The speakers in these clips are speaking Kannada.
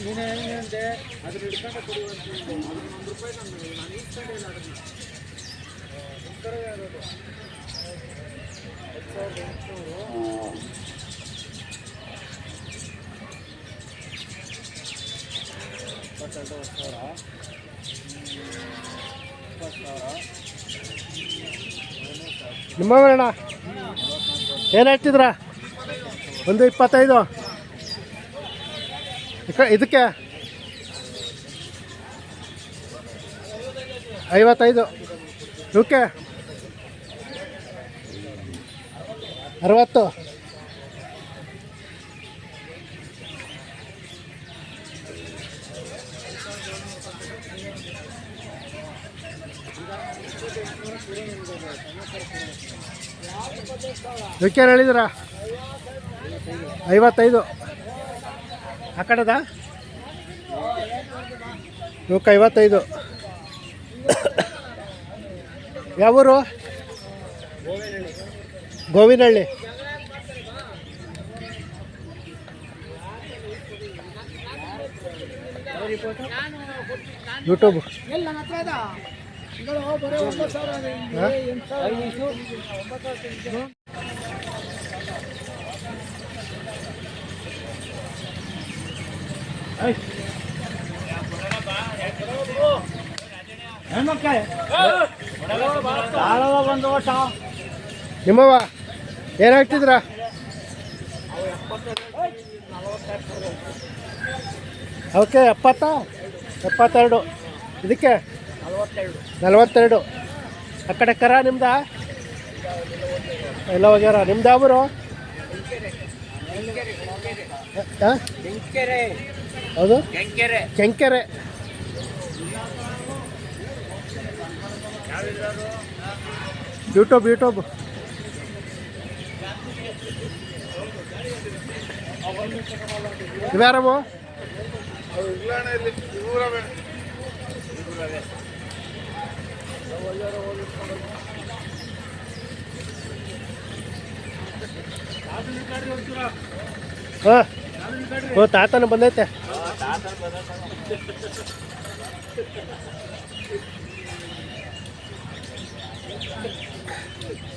ನೀನು ಹೆಂಗೆ ಅಂದೆ ಅದ್ರ ಹಿಡ್ಕೊಂಡು ಕೊಡುವಂತ ಒಂದು ರೂಪಾಯಿ ನಾನು ನಾನು ಇಲ್ಲ ಅದನ್ನ ನಿಮ್ಮವರಣ್ಣ ಏನು ಹೇಳ್ತಿದ್ರ? ಒಂದು ಇಪ್ಪತ್ತೈದು. ಇದಕ್ಕೆ? ಐವತ್ತೈದು. ಇವಕ್ಕೆ ಅರವತ್ತು. ಇವಕ್ಕೆ ಹೇಳಿದ್ರ? ಐವತ್ತೈದು. ಆ ಕಡೆದ? ಇವಕ್ಕೆ ಐವತ್ತೈದು. ಯಾವೂರು? ಗೋವಿನಹಳ್ಳಿ. ಯೂಟ್ಯೂಬ್ ಎಲ್ಲ ನನ್ನ ಹತ್ರ ಅದ ತಿಂಗಳು ಬರೀ ಒಂಬತ್ತು ಸಾವಿರ ಅದ ಹಿಂಗೆ, ಹಾ? ಸಾವಿರ ಬಂದು ನಿಮ್ಮವ್ವ, ಏನು ಹಾಕ್ತಿದ್ರ ಅವಕ್ಕೆ ಎಪ್ಪತ್ತ? ಎಪ್ಪತ್ತೆರಡು. ಇದಕ್ಕೆ? ನಲವತ್ತೆರಡು. ಆ ಕಡೆ ಕರ ನಿಮ್ದ? ಎಲ್ಲ ಹೋಗ್ಯಾರ. ನಿಮ್ದು ಯಾವರು ಬೆಂಕೆರೆ ಹೌದು? ಕೆಂಕೆರೆ. ಕೆಂಕೆರೆ. ಯೂಟ್ಯೂಬ್ ಯೂಟ್ಯೂಬ್ ಇವ್ಯಾರವು ಹಾಂ. ಓ ತಾತನ ಬಂದೈತೆ. Thank you.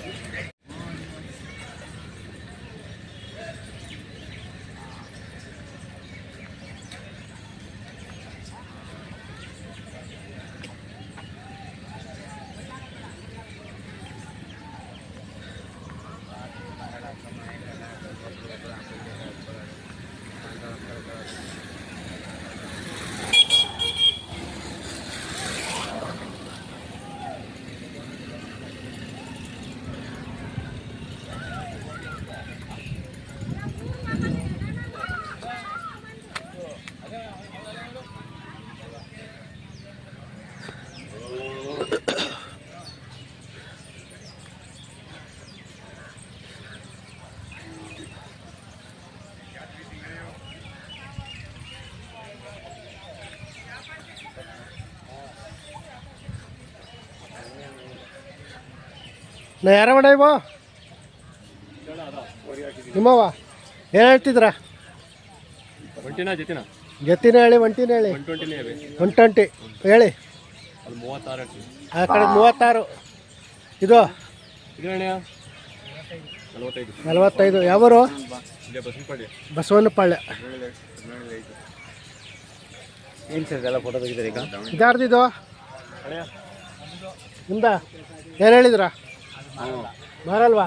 ನಾ ಯಾರ ಮಾಡ ಇವ? ನಿಮ್ಮವ ಏನು ಹೇಳ್ತಿದ್ರ? ಜೊತೆನ? ಜತಿನ ಹೇಳಿ ಒಂಟಿನ ಹೇಳಿ. ಒನ್ ಟ್ವೆಂಟಿ ಹೇಳಿ. ಆ ಕಡೆ ಮೂವತ್ತಾರು. ಇದು? ನಲವತ್ತೈದು. ಯಾವರು? ಇಲ್ಲೇ ಬಸವನಪಾಳ್ಯ. ಏನು ಸರ್ ಎಲ್ಲ ಫೋಟೋ ತೆಗಿತಾರೆ ಈಗ? ಇದಾರ್ದಿದು ಅಣ್ಣ? ನಿಮ್ದ? ಏನು ಹೇಳಿದ್ರ? ಮಾರಲ್ವಾ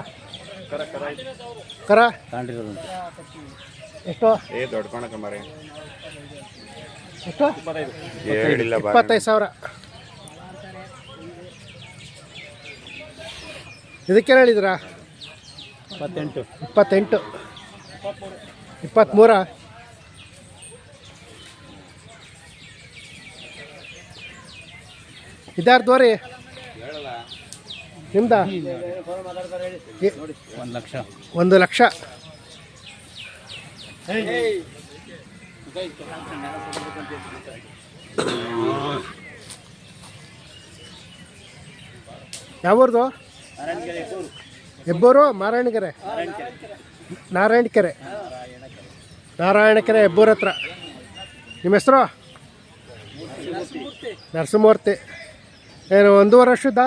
ಕರ ಕರ ಕರ? ತಾಂಡಿರೋದು ಎಷ್ಟು? ಏ ದೊಡ್ಡ ಕಣಕ ಮರೆ ಎಷ್ಟು? ಇಪ್ಪತ್ತೈದು. ಹೇಳಿಲ್ಲ ಇಪ್ಪತ್ತೈದು ಸಾವಿರ. ಇದಕ್ಕೇನು ಹೇಳಿದ್ರ? ಇಪ್ಪತ್ತೆಂಟು. ಇಪ್ಪತ್ತೆಂಟು. ಇಪ್ಪತ್ತ್ಮೂರ? ಇದಾರ್ದೋರಿ ನಿಮ್ದ? ಒಂದು ಲಕ್ಷ. ಲಕ್ಷ ಯಾವೂರ್ದು? ಹೆಬ್ಬೂರು ಮಾರಾಯಣಗೆರೆ ನಾರಾಯಣ ಕೆರೆ ಹೆಬ್ಬೂರ ಹತ್ರ. ನಿಮ್ಮ ಹೆಸರು? ನರಸಿಂಹಮೂರ್ತಿ. ಏನು ಒಂದೂವರೆ ವರ್ಷದ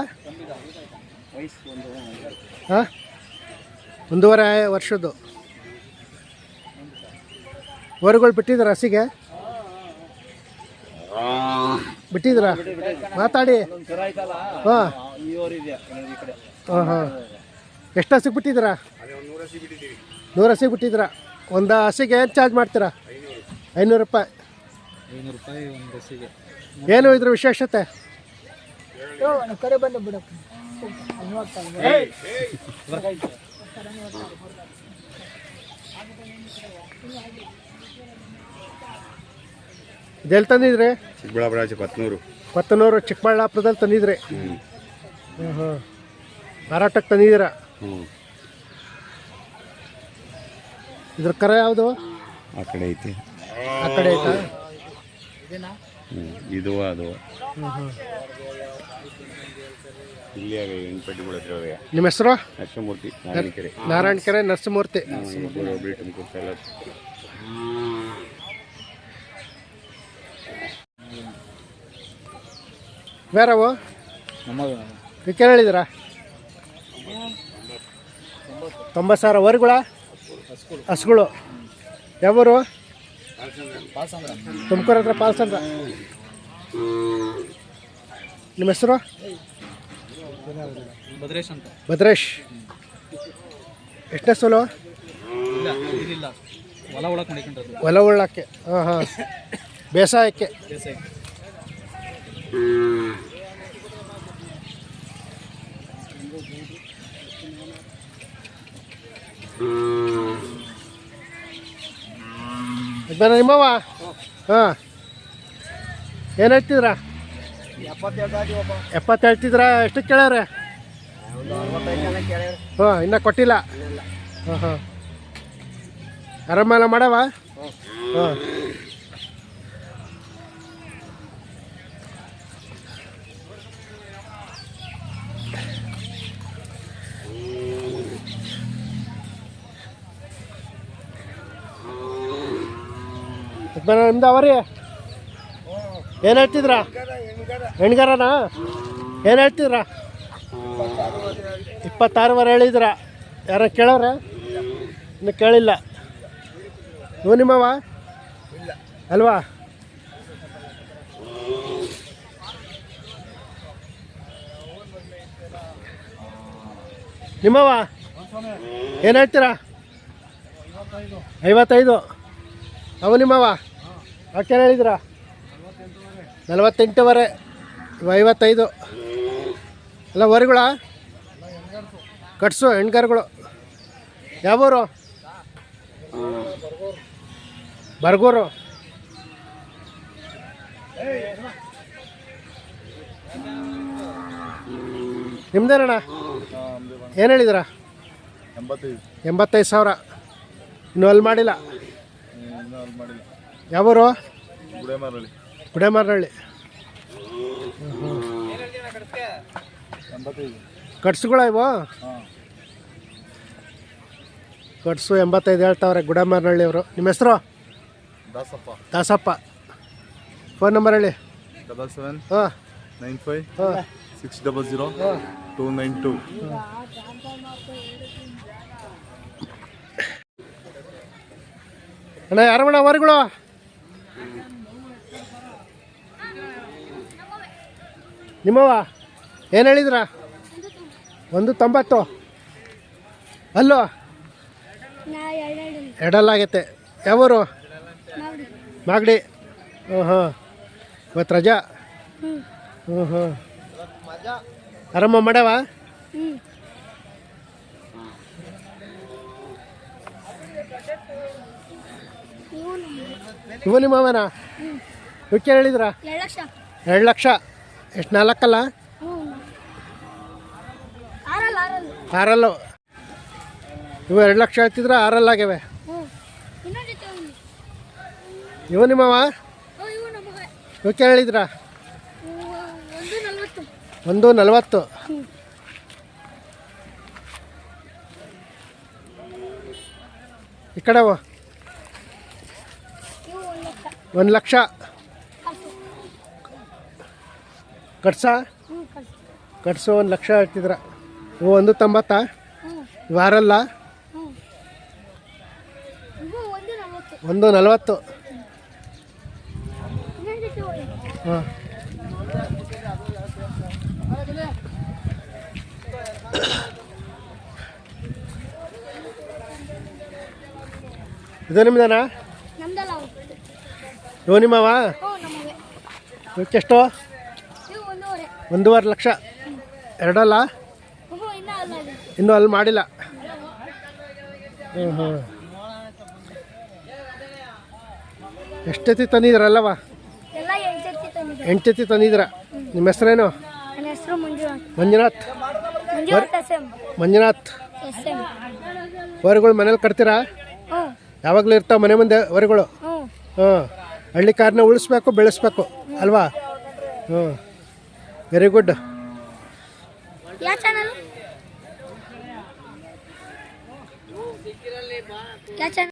ಹಾಂ? ಒಂದೂವರೆ ವರ್ಷದ್ದು. ವರುಗಳು ಬಿಟ್ಟಿದ್ರ ಹಸಿಗೆ? ಬಿಟ್ಟಿದ್ರ ಮಾತಾಡಿ. ಹಾಂ. ಹಾಂ ಹಾಂ. ಎಷ್ಟು ಹಸಿಗೆ ಬಿಟ್ಟಿದ್ದೀರಾ? ನೂರು ಹಸಿಗೆ ಬಿಟ್ಟಿದ್ದೀರಾ. ಒಂದು ಹಸಿಗೆ ಏನು ಚಾರ್ಜ್ ಮಾಡ್ತೀರಾ? ಐನೂರು ರೂಪಾಯಿ. ಐನೂರು ರೂಪಾಯಿ ಒಂದು ಬಸ್ಸಿಗೆ ಏನು ಇದ್ರ ವಿಶೇಷತೆ? ಕರೆ ಬಂದು ಬಿಡಪ್ಪ. ಇದೆಲ್ಲಿ ತಂದಿದ್ರಿ? ಚಿಕ್ಕಬಳ್ಳಾಪುರ ಕೊತ್ತನೂರು ಕೊತ್ತನೂರು ಚಿಕ್ಕಬಳ್ಳಾಪುರದಲ್ಲಿ ತಂದಿದ್ರಿ? ಹ್ಞೂ ಹ್ಞೂ ಮಾರಾಟಕ್ಕೆ ತಂದಿದ್ದೀರಾ? ಹ್ಞೂ ಇದ್ರ ಕರ ಯಾವುದು? ಆ ಕಡೆ ಐತಿ. ಆ ಕಡೆ ಐತಾ? ಹ್ಞೂ ಇದು ಅದು. ಹ್ಞೂ ಹ್ಞೂ ಇಲ್ಲಿ ಹತ್ರ ನಿಮ್ಮ ಹೆಸರು? ನರಸಿಂಹಮೂರ್ತಿ ನಾರಾಯಣಕೆರೆ. ನಾರಾಯಣ ಕೆರೆ ನರಸಿಂಹಮೂರ್ತಿ ತುಮಕೂರು ತಾಲೂಕು ಬೇರವು ಇದಕ್ಕೆ ಹೇಳಿದ್ದೀರಾ ತೊಂಬತ್ತು ಸಾವಿರ. ವರ್ಗಳ ಹಸುಗಳು. ಯಾವೂರು? ತುಮಕೂರು ಹತ್ರ ಪಾಲ್ಸಂದ್ರ. ನಿಮ್ಮ ಹೆಸರು? ಭದ್ರೇಶ್ ಅಂತ. ಭದ್ರೇಶ್. ಎಷ್ಟನೇ ಸೋಲು? ಇಲ್ಲ ಇದಿಲ್ಲ ಹೊಲ ಒಳಗೆ ಮಡಿಕೊಂಡದ್ದು ಹೊಲ ಉಳ್ಳಕ್ಕೆ ಹಾಂ ಹಾಂ. ಬೇಸಾಯಕ್ಕೆ. ಬೇಸಾಯ. ನಿಮ್ಮವ ಹಾಂ. ಏನು ಹೇಳ್ತಿದ್ರಾ? ಎಪ್ಪತ್ತು ಹೇಳ್ತಿದ್ರ ಎಷ್ಟು ಕೇಳ್ಯಾರ ಹಾಂ ಇನ್ನೂ ಕೊಟ್ಟಿಲ್ಲ. ಹಾಂ ಹಾಂ. ಆರಾಮೆಲ್ಲ ಮಾಡವ? ಹಾಂ. ನಿಮ್ದು ಅವರಿ? ಏನು ಹೇಳ್ತಿದ್ರ? ಹೆಣ್ಗಾರನ? ಏನು ಹೇಳ್ತಿದ್ರ? ಇಪ್ಪತ್ತಾರುವರೆ ಹೇಳಿದ್ರ? ಯಾರ ಕೇಳವ್ರ ಇನ್ನು ಕೇಳಿಲ್ಲ. ನೀವು ನಿಮ್ಮವ ಅಲ್ವಾ? ನಿಮ್ಮವ ಏನು ಹೇಳ್ತೀರಾ? ಐವತ್ತೈದು. ಅವ ನಿಮ್ಮವ ಯಾಕೆ ಹೇಳಿದ್ರ? ನಲವತ್ತೆಂಟುವರೆ, ಐವತ್ತೈದು. ಎಲ್ಲ ವರಿಗಳ ಕಟ್ಸು, ಹೆಣ್ಗಾರುಗಳು. ಯಾವೂರು? ಬರ್ಗೂರು. ನಿಮ್ದೇನಣ್ಣ? ಏನು ಹೇಳಿದ್ರ? ಎಂಬತ್ತೈದು ಸಾವಿರ. ಅಲ್ಲಿ ಇನ್ನೂ ಅಲ್ಲಿ ಮಾಡಿಲ್ಲ? ಯಾವೂರು? ಎಂಬತ್ತೈದು ಕಟ್ಸುಗಳ ಇವು? ಹಾಂ ಕಟ್ಸು ಎಂಬತ್ತೈದು ಹೇಳ್ತಾವ್ರೆ ಗುಡೇಮಾರಹಳ್ಳಿ ಅವರು. ನಿಮ್ಮ ಹೆಸರು? ದಾಸಪ್ಪ. ದಾಸಪ್ಪ. ಫೋನ್ ನಂಬರ್ ಹೇಳಿ. ಡಬಲ್ ಸೆವೆನ್ ಹಾಂ. ನೈನ್ ಫೈವ್ ಹಾಂ. Six double zero two nine two. ಅಣ್ಣ ಯಾರಮ್ಮಣ್ಣ ವರಿಗಳು ನಿಮ್ಮವ ಏನು ಹೇಳಿದ್ರ? ಒಂದು ತೊಂಬತ್ತು. ಅಲ್ಲೋ? ಎರಡಲ್ಲಾಗೈತೆ. ಯಾವೂರು? ಮಾಗಡಿ. ಹ್ಞೂ ಹಾಂ ಇವತ್ತು ರಜಾ? ಹ್ಞೂ ಹ್ಞೂ ಆರಾಮ ಮಾಡ್ಯಾವ? ಇವು ನಿಮ್ಮವನ ಇವಕ್ಕೆ ಹೇಳಿದ್ರ? ಎರಡು ಲಕ್ಷ. ಎಷ್ಟು ನಾಲ್ಕಲ್ಲ? ಆರಲ್ಲ ಇವು ಎರಡು ಲಕ್ಷ ಹೇಳ್ತಿದ್ರೆ ಆರಲ್ಲಾಗ್ಯವೆ ಇವು ನಿಮ್ಮವ? ಇವಕ್ಕೆ ಹೇಳಿದ್ರ? ಒಂದು ನಲ್ವತ್ತು. ಈ ಕಡೆ ಒಂದು ಲಕ್ಷ ಒಂದು ಲಕ್ಷ ಕಳ್ಸು ಕಟ್ಸ? ಕಟ್ಸು ಒಂದು ಲಕ್ಷ ಹೇಳ್ತಿದ್ರ. ಇವು ಒಂದು ತೊಂಬತ್ತಾ? ವಾರಲ್ಲ? ಒಂದು ನಲ್ವತ್ತು. ಹಾಂ. ಇದು ನಿಮ್ದನಾ? ಇವು ನಿಮ್ಮವ? ಇವಕ್ಕೆಷ್ಟು ಇವು ಒಂದೂವರೆ ಲಕ್ಷ. ಎರಡಲ್ಲ? ಇನ್ನೂ ಅಲ್ಲ ಮಾಡಿಲ್ಲ. ಹ್ಞೂ ಹ್ಞೂ ಎಷ್ಟೊತ್ತಿ ತಂದಿದ್ರಲ್ಲವ? ಎಲ್ಲ ಎಂಟು ತಂದಿದೆ ಎಂಟು ತಂದಿದ್ರ. ನಿಮ್ಮ ಹೆಸರೇನು? ಹೆಸರು ಮಂಜುನಾಥ್. ಮಂಜುನಾಥ್. ವರಿಗಳು ಮನೇಲಿ ಕಟ್ತೀರಾ? ಯಾವಾಗಲೂ ಇರ್ತಾವೆ ಮನೆ ಮುಂದೆ ವರಿಗಳು? ಹ್ಞೂ ಹ್ಞೂ ಹಳ್ಳಿ ಕಾರನ್ನ ಉಳಿಸ್ಬೇಕು, ಬೆಳೆಸ್ಬೇಕು, ಅಲ್ವಾ? ಹ್ಞೂ ವೆರಿ ಗುಡ್ ಯಾವ ಚಾನಲ್ ಯಾವ ಚಾನಲ್